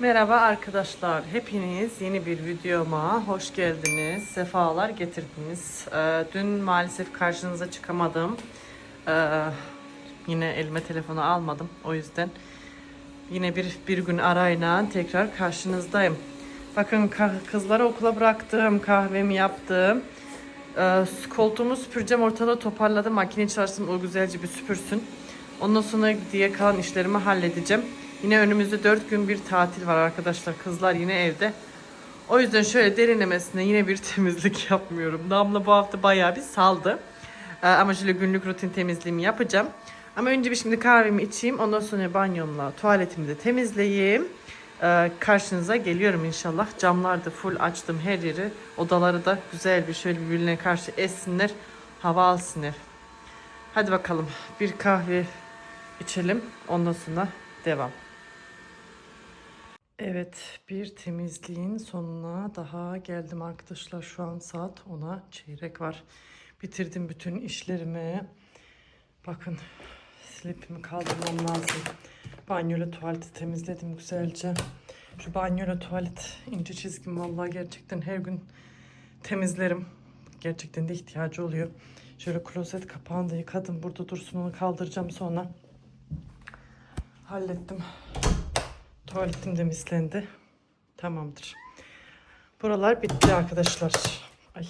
Merhaba arkadaşlar. Hepiniz yeni bir videoma hoş geldiniz. Sefalar getirdiniz. Ee, dün maalesef karşınıza çıkamadım. Ee, yine elime telefonu almadım. O yüzden yine bir, bir gün arayla tekrar karşınızdayım. Bakın kızları okula bıraktım. Kahvemi yaptım. Ee, koltuğumu süpüreceğim. Ortalığı toparladım. Makine çalıştım. O güzelce bir süpürsün. Ondan sonra diye kalan işlerimi halledeceğim. Yine önümüzde 4 gün bir tatil var arkadaşlar. Kızlar yine evde. O yüzden şöyle derinlemesine yine bir temizlik yapmıyorum. Damla bu hafta bayağı bir saldı. Ee, ama şöyle günlük rutin temizliğimi yapacağım. Ama önce bir şimdi kahvemi içeyim. Ondan sonra banyomla tuvaletimi de temizleyeyim. Ee, karşınıza geliyorum inşallah. Camlar da full açtım her yeri. Odaları da güzel bir şöyle birbirine karşı essinler. Hava alsınlar. Hadi bakalım bir kahve içelim. Ondan sonra devam. Evet bir temizliğin sonuna daha geldim arkadaşlar. Şu an saat 10'a çeyrek var. Bitirdim bütün işlerimi. Bakın slipimi kaldırmam lazım. Banyoyla tuvaleti temizledim güzelce. Şu banyoyla tuvalet ince çizgim vallahi gerçekten her gün temizlerim. Gerçekten de ihtiyacı oluyor. Şöyle klozet kapağını da yıkadım. Burada dursun onu kaldıracağım sonra. Hallettim. Tuvaletim de mislendi. Tamamdır. Buralar bitti arkadaşlar. Ay.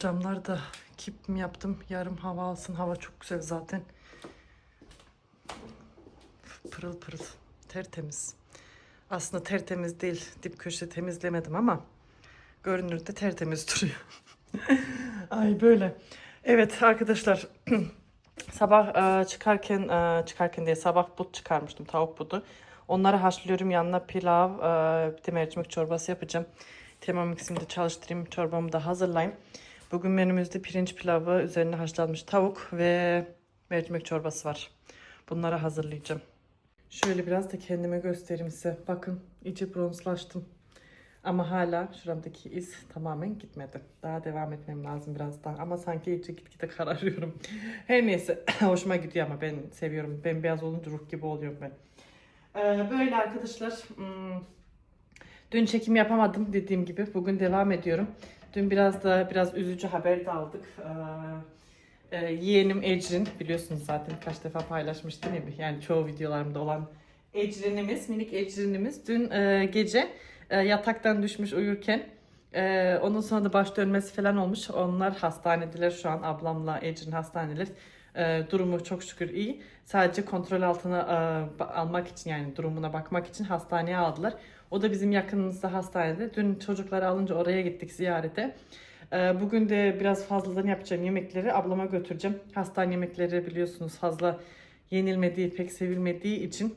Camları da kip mi yaptım? Yarım hava alsın. Hava çok güzel zaten. Pırıl pırıl. Tertemiz. Aslında tertemiz değil. Dip köşe temizlemedim ama görünürde tertemiz duruyor. Ay böyle. Evet arkadaşlar. Sabah e, çıkarken e, çıkarken diye sabah but çıkarmıştım tavuk budu. Onları haşlıyorum yanına pilav e, bir de mercimek çorbası yapacağım. Thermomix'imi de çalıştırayım çorbamı da hazırlayayım. Bugün menümüzde pirinç pilavı üzerine haşlanmış tavuk ve mercimek çorbası var. Bunları hazırlayacağım. Şöyle biraz da kendime göstereyim size. Bakın iyice bronzlaştım. Ama hala şuramdaki iz tamamen gitmedi. Daha devam etmem lazım biraz daha. Ama sanki iyice gitgide kararıyorum. Her neyse hoşuma gidiyor ama ben seviyorum. Bembeyaz olunca ruh gibi oluyorum ben. Ee, böyle arkadaşlar. hmm, Dün çekim yapamadım dediğim gibi. Bugün devam ediyorum. Dün biraz da biraz üzücü haber de aldık. Ee, e, yeğenim Ecrin biliyorsunuz zaten kaç defa paylaşmıştım ya yani çoğu videolarımda olan Ecrin'imiz, minik Ecrin'imiz dün e, gece e, yataktan düşmüş uyurken e, ondan sonra da baş dönmesi falan olmuş. Onlar hastanedeler şu an ablamla Ecrin hastaneler. E, durumu çok şükür iyi. Sadece kontrol altına e, almak için yani durumuna bakmak için hastaneye aldılar. O da bizim yakınımızda hastanede. Dün çocukları alınca oraya gittik ziyarete. Ee, Bugün de biraz fazladan yapacağım yemekleri ablama götüreceğim. Hastane yemekleri biliyorsunuz fazla yenilmediği, pek sevilmediği için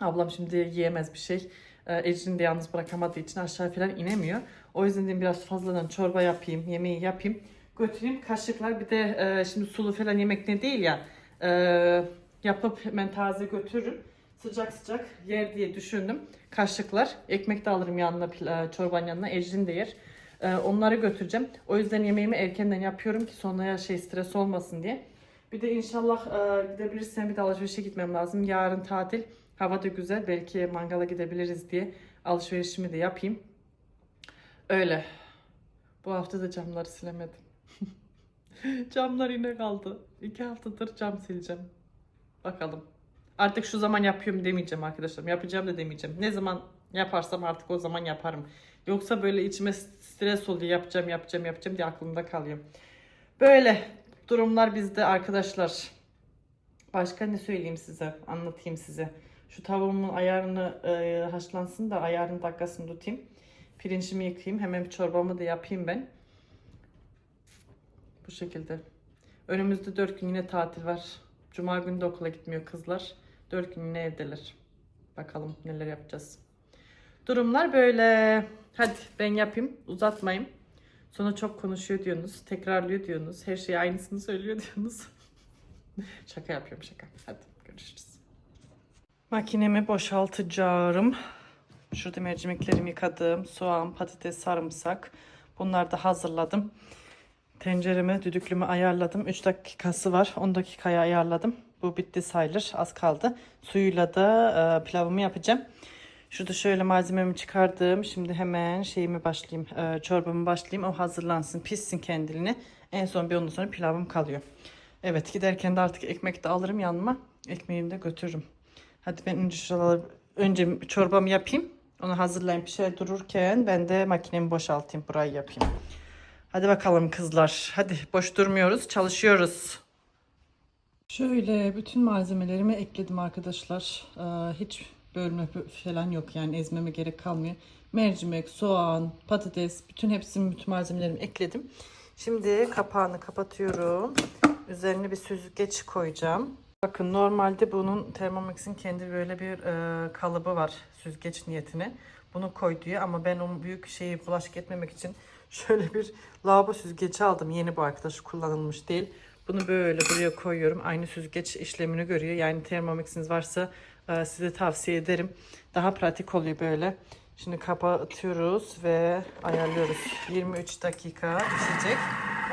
ablam şimdi yiyemez bir şey. Ee, Ecrin'i de yalnız bırakamadığı için aşağı falan inemiyor. O yüzden dedim biraz fazladan çorba yapayım, yemeği yapayım. Götüreyim kaşıklar bir de e, şimdi sulu falan yemek ne değil ya. e, yapıp hemen taze götürürüm. Sıcak sıcak yer diye düşündüm. Kaşıklar. Ekmek de alırım yanına, e, çorbanın yanına. Ecrin de yer. E, onları götüreceğim. O yüzden yemeğimi erkenden yapıyorum ki sonraya şey stres olmasın diye. Bir de inşallah e, gidebilirsem bir de alışverişe gitmem lazım. Yarın tatil. Hava da güzel. Belki mangala gidebiliriz diye alışverişimi de yapayım. Öyle. Bu hafta da camları silemedim. Camlar yine kaldı. İki haftadır cam sileceğim. Bakalım. Artık şu zaman yapıyorum demeyeceğim arkadaşlarım. Yapacağım da demeyeceğim. Ne zaman yaparsam artık o zaman yaparım. Yoksa böyle içime stres oluyor. Yapacağım, yapacağım, yapacağım diye aklımda kalıyor. Böyle durumlar bizde arkadaşlar. Başka ne söyleyeyim size? Anlatayım size. Şu tavuğumun ayarını e, haşlansın da ayarını dakikasını tutayım. Pirincimi yıkayayım. Hemen bir çorbamı da yapayım ben. Bu şekilde. Önümüzde 4 gün yine tatil var. Cuma günü de okula gitmiyor kızlar. 4 gün yine evdeler. Bakalım neler yapacağız. Durumlar böyle. Hadi ben yapayım. Uzatmayayım. Sonra çok konuşuyor diyorsunuz. Tekrarlıyor diyorsunuz. Her şeyi aynısını söylüyor diyorsunuz. şaka yapıyorum şaka. Hadi görüşürüz. Makinemi boşaltacağım. Şurada mercimeklerimi yıkadım. Soğan, patates, sarımsak. Bunları da hazırladım. Tenceremi, düdüklümü ayarladım. 3 dakikası var. 10 dakikaya ayarladım. Bu bitti sayılır. Az kaldı. Suyuyla da e, pilavımı yapacağım. Şurada şöyle malzememi çıkardım. Şimdi hemen şeyimi başlayayım. E, çorbamı başlayayım. O hazırlansın, pişsin kendiliğine. En son bir ondan sonra pilavım kalıyor. Evet giderken de artık ekmek de alırım yanıma. Ekmeğimi de götürürüm. Hadi ben önce şuraları önce çorbamı yapayım. Onu hazırlayayım pişer dururken ben de makinemi boşaltayım burayı yapayım. Hadi bakalım kızlar. Hadi boş durmuyoruz çalışıyoruz. Şöyle bütün malzemelerimi ekledim arkadaşlar. Ee, hiç bölme falan yok yani ezmeme gerek kalmıyor. Mercimek, soğan, patates bütün hepsini bütün malzemelerimi ekledim. Şimdi kapağını kapatıyorum. Üzerine bir süzgeç koyacağım. Bakın normalde bunun Thermomix'in kendi böyle bir e, kalıbı var süzgeç niyetine. Bunu koy diyor ama ben onun büyük şeyi bulaşık etmemek için şöyle bir lavabo süzgeci aldım. Yeni bu arkadaş kullanılmış değil. Bunu böyle buraya koyuyorum. Aynı süzgeç işlemini görüyor. Yani Thermomix'iniz varsa e, size tavsiye ederim. Daha pratik oluyor böyle. Şimdi kapatıyoruz ve ayarlıyoruz. 23 dakika pişecek.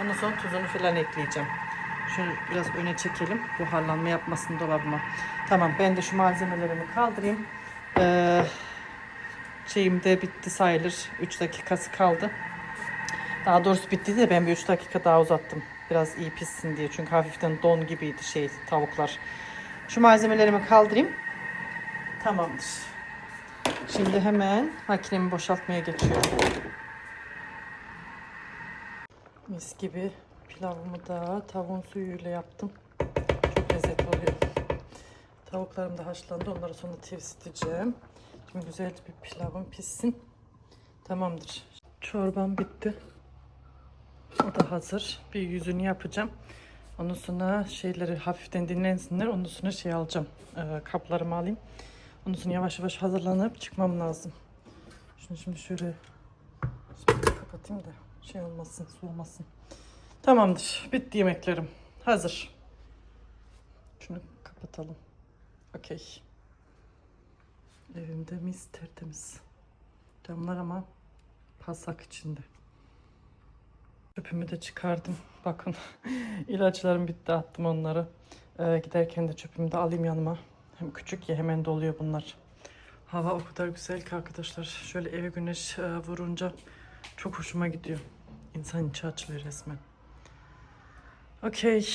Ondan sonra tuzunu falan ekleyeceğim. Şunu biraz öne çekelim. Buharlanma yapmasın dolabıma. Tamam ben de şu malzemelerimi kaldırayım. Ee, şeyim de bitti sayılır. 3 dakikası kaldı. Daha doğrusu bitti de ben bir 3 dakika daha uzattım. Biraz iyi pişsin diye. Çünkü hafiften don gibiydi şey tavuklar. Şu malzemelerimi kaldırayım. Tamamdır. Şimdi hemen makinemi boşaltmaya geçiyorum. Mis gibi pilavımı da tavuğun suyuyla yaptım. Çok lezzetli oluyor. Tavuklarım da haşlandı. Onları sonra tavsiye Şimdi güzel bir pilavım pişsin. Tamamdır. Çorbam bitti. O da hazır. Bir yüzünü yapacağım. Ondan sonra şeyleri hafiften dinlensinler. Ondan sonra şey alacağım. Ee, kaplarımı alayım. Ondan sonra yavaş yavaş hazırlanıp çıkmam lazım. Şunu şimdi şöyle şimdi kapatayım da şey olmasın, soğumasın. Tamamdır. Bitti yemeklerim. Hazır. Şunu kapatalım. Okey. Evimde mis tertemiz. Camlar ama pasak içinde. Çöpümü de çıkardım. Bakın ilaçlarım bitti attım onları. Ee, giderken de çöpümü de alayım yanıma. Hem küçük ya hemen doluyor bunlar. Hava o kadar güzel ki arkadaşlar. Şöyle eve güneş e, vurunca çok hoşuma gidiyor. İnsan içi açılıyor resmen. Okey.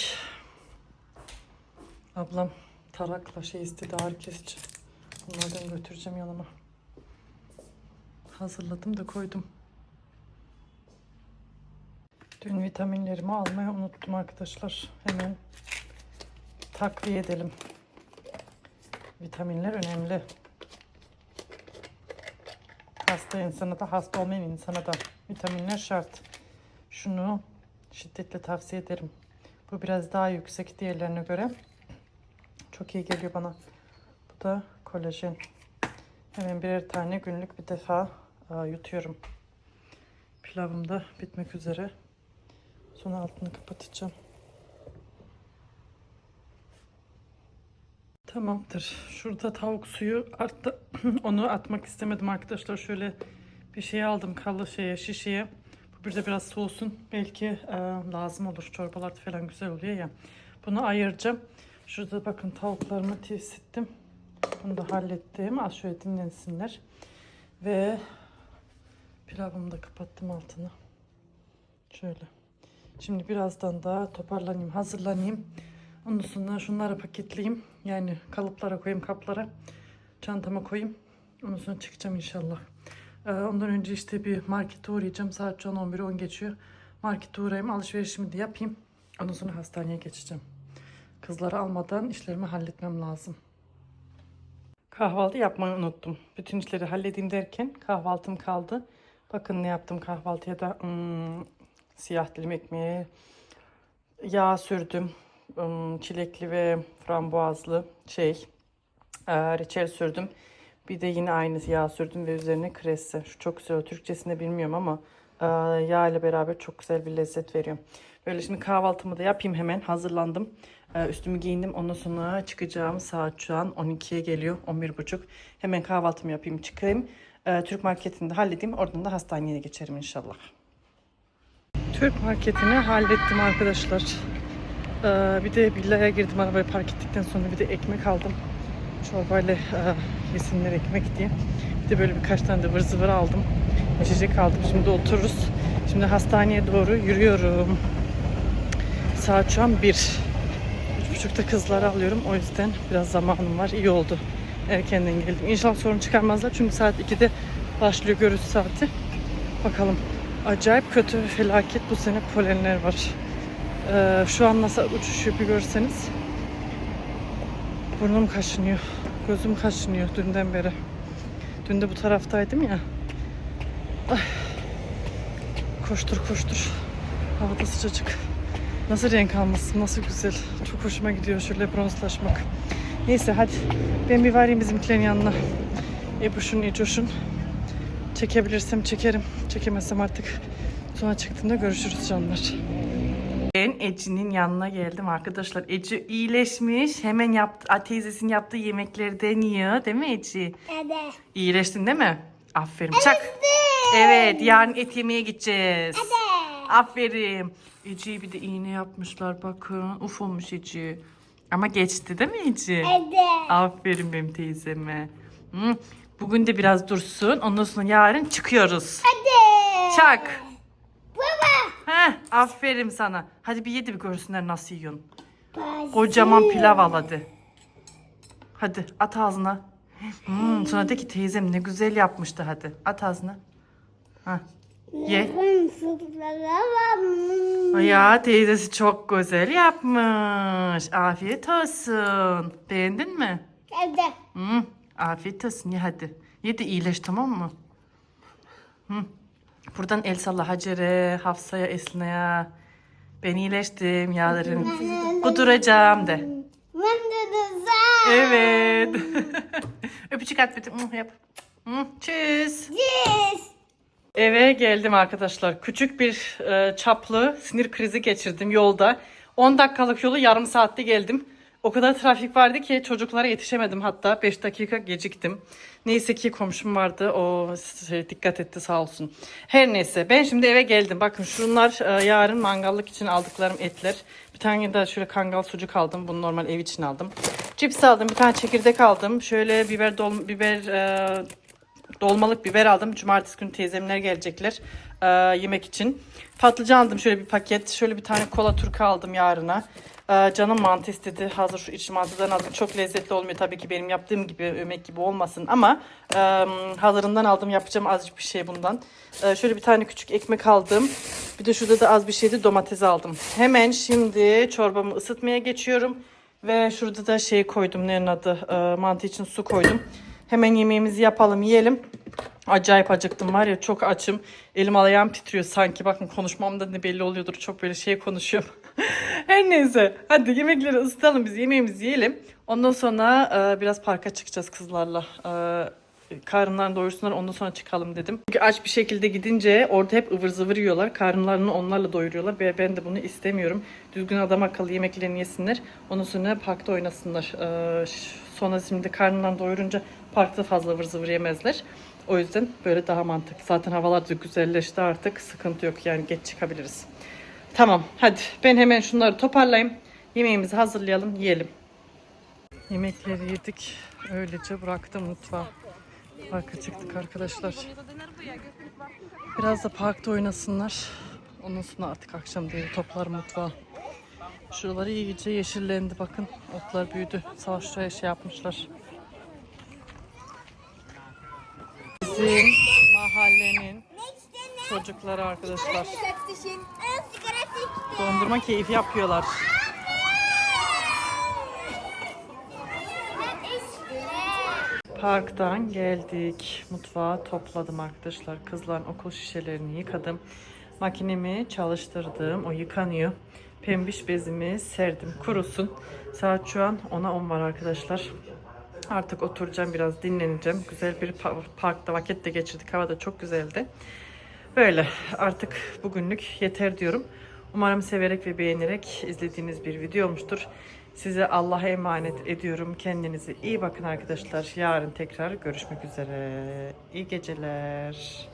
Ablam tarakla şey istedi ağrı kesici. Bunlardan götüreceğim yanıma. Hazırladım da koydum. Dün vitaminlerimi almayı unuttum arkadaşlar. Hemen takviye edelim. Vitaminler önemli. Hasta insana da hasta olmayan insana da vitaminler şart. Şunu şiddetle tavsiye ederim. Bu biraz daha yüksek diğerlerine göre. Çok iyi geliyor bana. Bu da kolajen. Hemen birer tane günlük bir defa aa, yutuyorum. Pilavım da bitmek üzere. Sonra altını kapatacağım. Tamamdır. Şurada tavuk suyu arttı. Onu atmak istemedim arkadaşlar. Şöyle bir şey aldım kalı şeye şişeye. Bir de biraz soğusun. Belki e, lazım olur. Çorbalar falan güzel oluyor ya. Bunu ayıracağım. Şurada bakın tavuklarımı tivsittim. Bunu da hallettim. Az şöyle dinlensinler. Ve pilavımı da kapattım altını. Şöyle. Şimdi birazdan daha toparlanayım, hazırlanayım. Ondan sonra şunları paketleyeyim. Yani kalıplara koyayım, kaplara. Çantama koyayım. Ondan sonra çıkacağım inşallah. Ee, ondan önce işte bir markete uğrayacağım. Saat şu an 11'i 10 geçiyor. Markete uğrayayım, alışverişimi de yapayım. Ondan sonra hastaneye geçeceğim. Kızları almadan işlerimi halletmem lazım. Kahvaltı yapmayı unuttum. Bütün işleri halledeyim derken kahvaltım kaldı. Bakın ne yaptım kahvaltıya da. Hmm, siyah dilim ekmeği, yağ sürdüm. Hmm, Çilekli ve frambuazlı şey, e, reçel sürdüm. Bir de yine aynı yağ sürdüm ve üzerine kresse. Şu çok güzel. Türkçesini bilmiyorum ama e, yağ ile beraber çok güzel bir lezzet veriyor. Böyle şimdi kahvaltımı da yapayım hemen. Hazırlandım. E, Üstümü giyindim. Ondan sonra çıkacağım. Saat şu an 12'ye geliyor. 11.30. Hemen kahvaltımı yapayım çıkayım. E, Türk marketinde halledeyim. Oradan da hastaneye geçerim inşallah. Türk marketini hallettim arkadaşlar. Bir de villaya girdim arabayı park ettikten sonra bir de ekmek aldım. Çorbayla e, yesinler ekmek diye. Bir de böyle birkaç tane de ıvır zıvır aldım. İçecek aldım. Şimdi otururuz. Şimdi hastaneye doğru yürüyorum. Saat şu an 1. Üç buçukta kızları alıyorum. O yüzden biraz zamanım var. İyi oldu. Erkenden geldim. İnşallah sorun çıkarmazlar. Çünkü saat 2'de başlıyor görüş saati. Bakalım. Acayip kötü felaket bu sene polenler var. Ee, şu an nasıl uçuş yapıyor görseniz. Burnum kaşınıyor. Gözüm kaşınıyor dünden beri. Dün de bu taraftaydım ya. Ay. Koştur koştur. Havada sıcacık. Nasıl renk almışsın, nasıl güzel. Çok hoşuma gidiyor şöyle bronzlaşmak. Neyse hadi ben bir varayım bizimkilerin yanına. Ebuş'un, Ecoş'un. Çekebilirsem çekerim. Çekemezsem artık sonra çıktığımda görüşürüz canlar. Ben Ece'nin yanına geldim arkadaşlar. Ece iyileşmiş. Hemen yaptı, teyzesinin yaptığı yemekleri deniyor. Değil mi Ece? Evet. İyileştin değil mi? Aferin. Çak. Evet yarın et yemeye gideceğiz. Aferin. Ece'ye bir de iğne yapmışlar bakın. Uf olmuş Ece. Ama geçti değil mi Ece? Evet. Aferin benim teyzeme. Hı. Bugün de biraz dursun. Ondan sonra yarın çıkıyoruz. Hadi. Çak. Heh, aferin sana. Hadi bir yedi bir görsünler nasıl yiyorsun. Kocaman pilav al hadi. Hadi at ağzına. Hmm, sonra de ki teyzem ne güzel yapmıştı hadi. At ağzına. Hah. Ye. Ya teyzesi çok güzel yapmış. Afiyet olsun. Beğendin mi? Evet. Hmm, afiyet olsun ye hadi. Ye de iyileş tamam mı? Hı. Buradan el salla Hacer'e, Hafsa'ya, Esna'ya. Ben iyileştim yağların. Kuduracağım de. Ben de. Evet. Öpücük at bir yap. Tschüss. Yes. Eve geldim arkadaşlar. Küçük bir e, çaplı sinir krizi geçirdim yolda. 10 dakikalık yolu yarım saatte geldim. O kadar trafik vardı ki çocuklara yetişemedim hatta 5 dakika geciktim. Neyse ki komşum vardı o şey, dikkat etti sağ olsun. Her neyse ben şimdi eve geldim. Bakın şunlar e, yarın mangallık için aldıklarım etler. Bir tane de şöyle kangal sucuk aldım. Bunu normal ev için aldım. Cips aldım. Bir tane çekirdek aldım. Şöyle biber dol biber e, dolmalık biber aldım. Cumartesi günü teyzemler gelecekler e, yemek için. Patlıcan aldım şöyle bir paket. Şöyle bir tane kola turka aldım yarına. E, canım mantı istedi. Hazır şu iç mantıdan aldım. Çok lezzetli olmuyor tabii ki benim yaptığım gibi ömek gibi olmasın ama e, hazırından aldım. Yapacağım azıcık bir şey bundan. E, şöyle bir tane küçük ekmek aldım. Bir de şurada da az bir şeydi domates aldım. Hemen şimdi çorbamı ısıtmaya geçiyorum. Ve şurada da şey koydum. Neyin adı? E, mantı için su koydum. Hemen yemeğimizi yapalım, yiyelim. Acayip acıktım var ya çok açım. Elim ayağım titriyor sanki. Bakın konuşmamda ne belli oluyordur. Çok böyle şey konuşuyorum. Her neyse. Hadi yemekleri ısıtalım biz yemeğimizi yiyelim. Ondan sonra e, biraz parka çıkacağız kızlarla. E, karınlarını doyursunlar ondan sonra çıkalım dedim. Çünkü aç bir şekilde gidince orada hep ıvır zıvır yiyorlar. Karınlarını onlarla doyuruyorlar ve ben de bunu istemiyorum. Düzgün adam akıllı yemeklerini yesinler. Ondan sonra parkta oynasınlar. E, sonra şimdi karnından doyurunca parkta fazla ıvır zıvır yemezler. O yüzden böyle daha mantıklı. Zaten havalar da güzelleşti artık. Sıkıntı yok yani geç çıkabiliriz. Tamam hadi ben hemen şunları toparlayayım. Yemeğimizi hazırlayalım yiyelim. Yemekleri yedik. Öylece bıraktım mutfağı. Parka çıktık arkadaşlar. Biraz da parkta oynasınlar. Ondan sonra artık akşam değil toplar mutfağı. Şuraları iyice yeşillendi bakın. Otlar büyüdü. Savaş şuraya şey yapmışlar. Bizim mahallenin çocukları arkadaşlar. Dondurma keyfi yapıyorlar. Parktan geldik. Mutfağı topladım arkadaşlar. Kızların okul şişelerini yıkadım. Makinemi çalıştırdım. O yıkanıyor. Pembiş bezimi serdim. Kurusun. Saat şu an 10'a 10 var arkadaşlar. Artık oturacağım biraz dinleneceğim. Güzel bir pa- parkta vakit de geçirdik. Hava da çok güzeldi. Böyle artık bugünlük yeter diyorum. Umarım severek ve beğenerek izlediğiniz bir video olmuştur. Size Allah'a emanet ediyorum. Kendinize iyi bakın arkadaşlar. Yarın tekrar görüşmek üzere. İyi geceler.